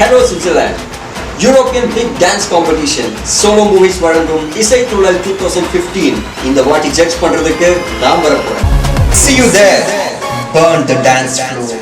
Hello Switzerland European big dance competition solo movies வழங்கும் இசை துழல் two thousand fifteen இந்த வாட்டி ஜட்ஜ் பண்றதுக்கு நான் வரப்போறேன் See you there. Burn the dance floor.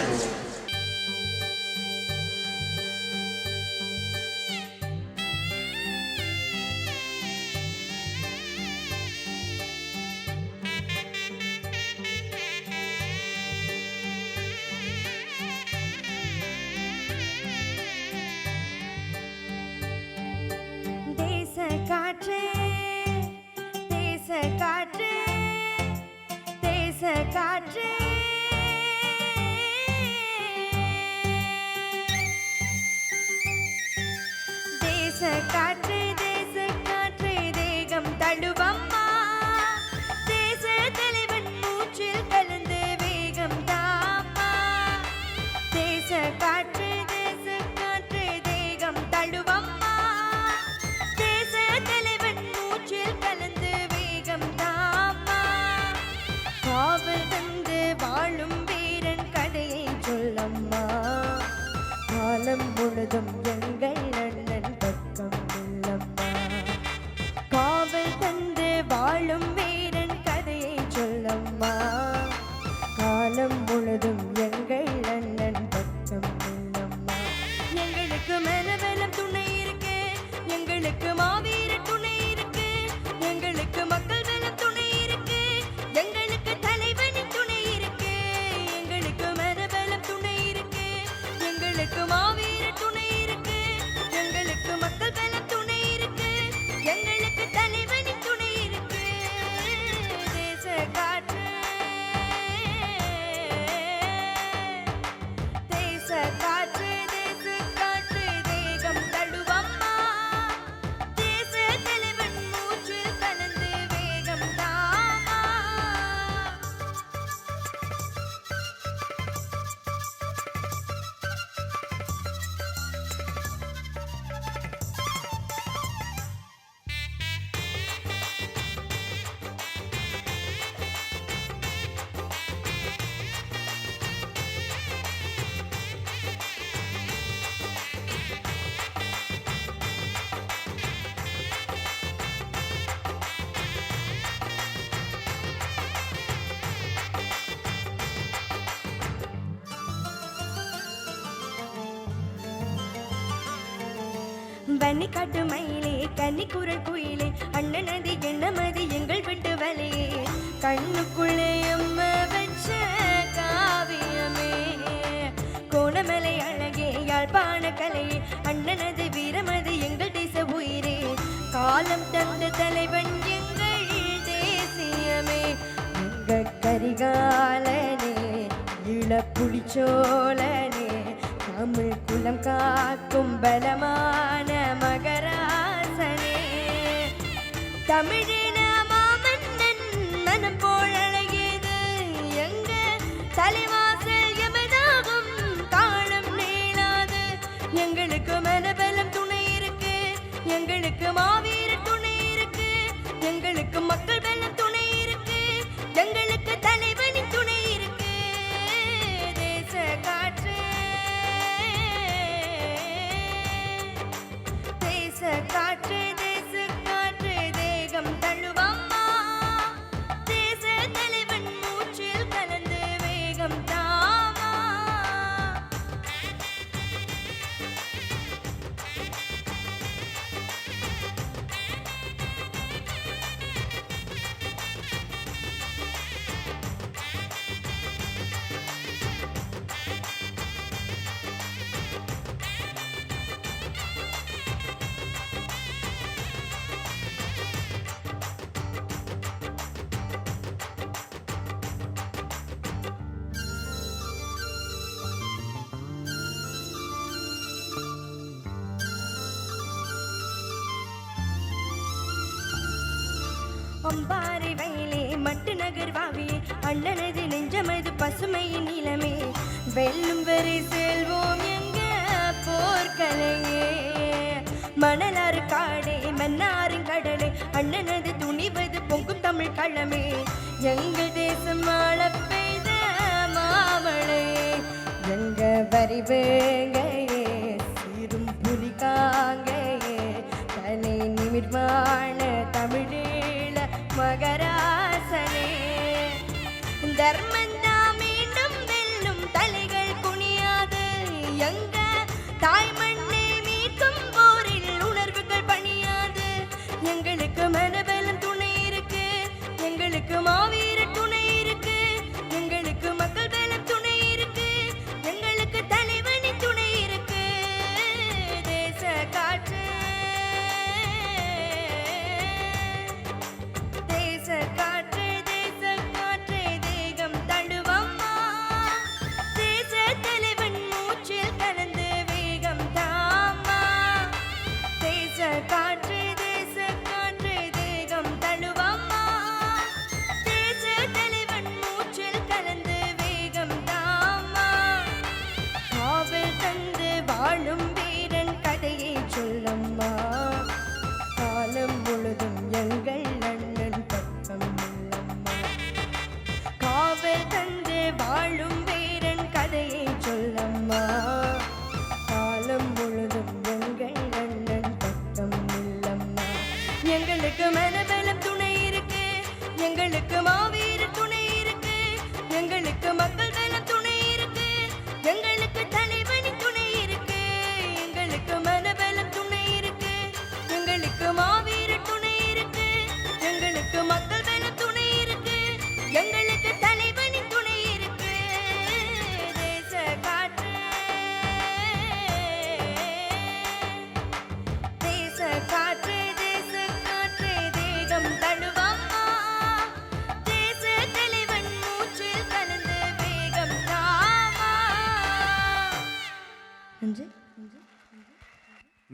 Vanni காட்டு மயிலே கன்னி குரல் குயிலே அண்ணன் அது என்ன மதி எங்கள் விட்டு வலையே கண்ணுக்குள்ளே அம்மா வச்ச காவியமே. கோணமலை அழகே யாழ்ப்பாண கலையே அண்ணன் அது வீரமது எங்கள் தேச உயிரே. காலம் தந்த தலைவன் எங்கள் தேசியமே. எங்கள் கரிகாலனே இளப்புலிச்சோழனே. தமிழ் குலம் காக்கும் பலமான மகராசனே. தமிழின மாமன்னன் மனம் போல் அழகியது. எங்க தலைவாசல் எமதாகும் காலம் நீளாது. எங்களுக்கு மனபலம் துணை இருக்கு எங்களுக்கு மாவீர துணை இருக்கு. எங்களுக்கு மக்கள் அம்பாறை வயலே மட்டு நகர் வாவே அண்ணனது நெஞ்சமது பசுமையின் நிலமே. வெல்லும் வரை செல்வோம் எங்க போர்க்கலையே. மணலாறு காடே மன்னாரின் கடலே. அண்ணனது துணிவது பொங்கும் தமிழ் களமே. எங்கள் தேசம் ஆள பெய்த மாமழையே எங்க வரிவேங்க 这儿吧。எங்களுக்கு மனபலம் துணை இருக்கு. எங்களுக்கு மாவீர துணை இருக்கு. எங்களுக்கு மக்கள் பலம் துணை இருக்கு. எங்களுக்கு தனி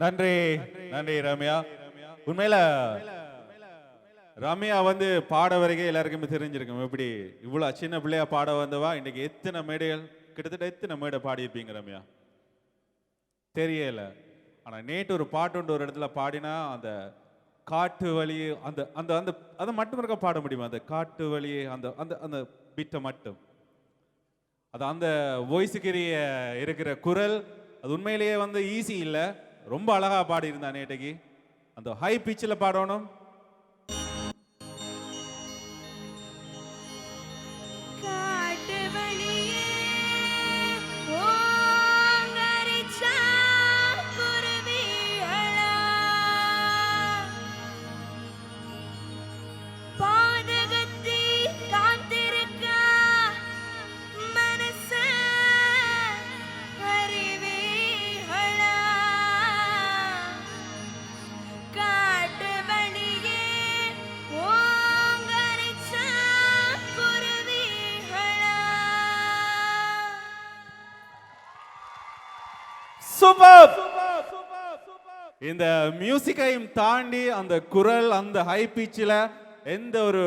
நன்றி. நன்றி ரம்யா. உண்மையில ரம்யா வந்து பாட வரைக்கும் எல்லாருக்குமே தெரிஞ்சிருக்கும். எப்படி? இவ்வளோ சின்ன பிள்ளையா பாட வந்தவா? இன்னைக்கு எத்தனை மேடைகள்? கிட்டத்தட்ட எத்தனை மேடை பாடியிருப்பீங்க ரம்யா? தெரியல. ஆனா நேற்று ஒரு பாட்டுண்டு ஒரு இடத்துல பாடினா அந்த காட்டு வழி அந்த அந்த அந்த அதை மட்டும் இருக்க பாட முடியுமா? அந்த காட்டு வழி அந்த அந்த அந்த பிட்டை மட்டும். அது அந்த வாய்ஸுக்குரிய இருக்கிற குரல் அது உண்மையிலேயே வந்து ஈஸி இல்லை. ரொம்ப அழகா பாடியிருந்தான் நேற்றைக்கு அந்த ஹை பிச்சில் பாடணும். சூப்பர் இந்த மியூசிக்கையும் தாண்டி அந்த குரல் அந்த ஹை பீச்சில் எந்த ஒரு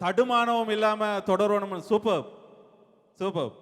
தடுமானமும் இல்லாமல் தொடரணும்னு சூப்பர் சூப்பர்